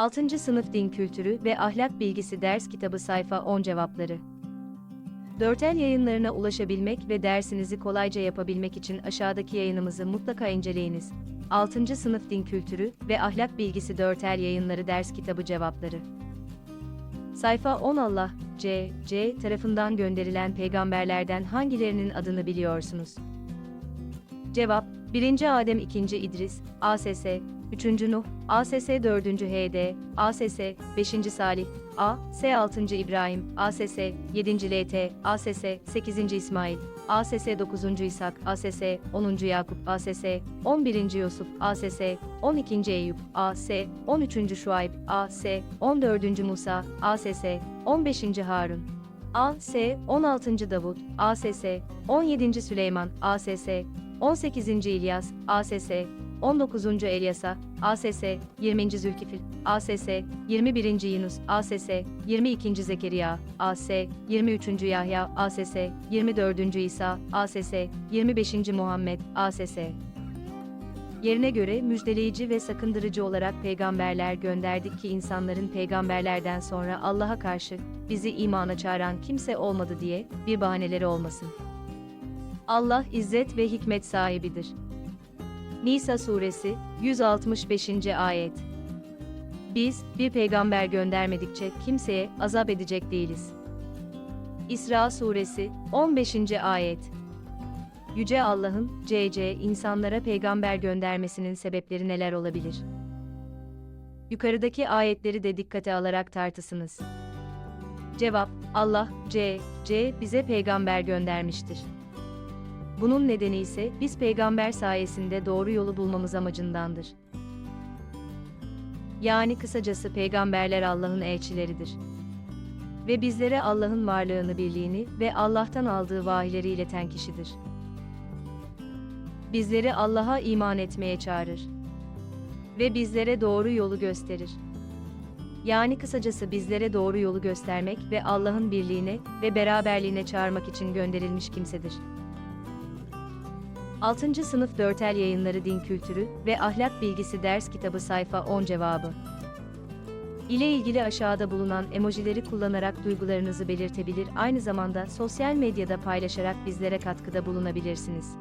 6. Sınıf Din Kültürü ve Ahlak Bilgisi Ders Kitabı Sayfa 10 Cevapları Dörtel yayınlarına ulaşabilmek ve dersinizi kolayca yapabilmek için aşağıdaki yayınımızı mutlaka inceleyiniz. 6. Sınıf Din Kültürü ve Ahlak Bilgisi Dörtel Yayınları Ders Kitabı Cevapları Sayfa 10 Allah, C, C tarafından gönderilen peygamberlerden hangilerinin adını biliyorsunuz? Cevap 1. Adem 2. İdris, ASS, 3. Nuh, ASS 4. HD, ASS 5. Salih, A, S 6. İbrahim, ASS 7. LT, ASS 8. İsmail, ASS 9. İshak, ASS 10. Yakup, ASS 11. Yusuf, ASS 12. Eyüp, AS 13. Şuayb, AS 14. Musa, ASS 15. Harun. AS 16. Davut, ASS 17. Süleyman, ASS 18. İlyas, ASS 19. Elyasa, ASS 20. Zülkifil, ASS 21. Yunus, ASS 22. Zekeriya, AS 23. Yahya, ASS 24. İsa, ASS 25. Muhammed, ASS Yerine göre müjdeleyici ve sakındırıcı olarak peygamberler gönderdik ki insanların peygamberlerden sonra Allah'a karşı bizi imana çağıran kimse olmadı diye bir bahaneleri olmasın. Allah izzet ve hikmet sahibidir. Nisa suresi 165. ayet. Biz bir peygamber göndermedikçe kimseye azap edecek değiliz. İsra suresi 15. ayet. Yüce Allah'ın CC insanlara peygamber göndermesinin sebepleri neler olabilir? Yukarıdaki ayetleri de dikkate alarak tartısınız. Cevap: Allah C C bize peygamber göndermiştir. Bunun nedeni ise biz peygamber sayesinde doğru yolu bulmamız amacındandır. Yani kısacası peygamberler Allah'ın elçileridir. Ve bizlere Allah'ın varlığını, birliğini ve Allah'tan aldığı vahiyleri ileten kişidir. Bizleri Allah'a iman etmeye çağırır. Ve bizlere doğru yolu gösterir. Yani kısacası bizlere doğru yolu göstermek ve Allah'ın birliğine ve beraberliğine çağırmak için gönderilmiş kimsedir. 6. Sınıf Dörtel Yayınları Din Kültürü ve Ahlak Bilgisi Ders Kitabı Sayfa 10 Cevabı ile ilgili aşağıda bulunan emojileri kullanarak duygularınızı belirtebilir, aynı zamanda sosyal medyada paylaşarak bizlere katkıda bulunabilirsiniz.